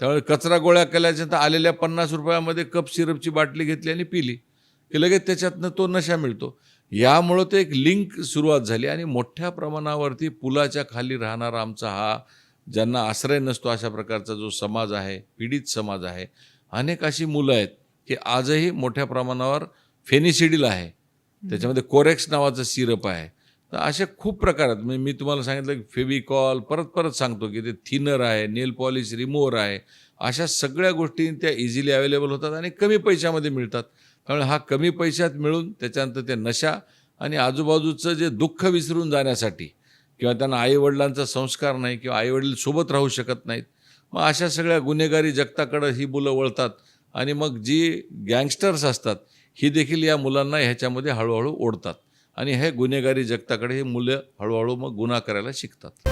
त्यामुळे कचरा गोळा केल्याच्यानंतर आलेल्या पन्नास रुपयामध्ये कप सिरपची बाटली घेतली आणि पिली. की लगेच त्याच्यातनं तो नशा मिळतो. यामुळं ते एक लिंक सुरुवात झाली आणि मोठ्या प्रमाणावरती पुलाच्या खाली राहणारा आमचा हा ज्यांना आश्रय नसतो अशा प्रकारचा जो समाज आहे पीडित समाज आहे अनेक अशी मुलं आहेत की आजही मोठ्या प्रमाणावर फेनिसिडिल आहे. त्याच्यामध्ये कोरेक्स नावाचं सिरप आहे. तर असे खूप प्रकार आहेत. म्हणजे मी तुम्हाला सांगितलं की फेविकॉल परत परत सांगतो की ते थिनर आहे नेल पॉलिश रिमोवर आहे. अशा सगळ्या गोष्टी त्या इझिली अवेलेबल होतात आणि कमी पैशामध्ये मिळतात. त्यामुळे हा कमी पैशात मिळून त्याच्यानंतर ते नशा आणि आजूबाजूचं जे दुःख विसरून जाण्यासाठी किंवा त्यांना आईवडिलांचा संस्कार नाही किंवा आईवडील सोबत राहू शकत नाहीत मग अशा सगळ्या गुन्हेगारी जगताकडं ही मुलं वळतात आणि मग जी गँगस्टर्स असतात ही देखील या मुलांना ह्याच्यामध्ये हळूहळू ओढतात. आणि हे गुन्हेगारी जगताकडे हे मुलं हळूहळू मग गुन्हा करायला शिकतात.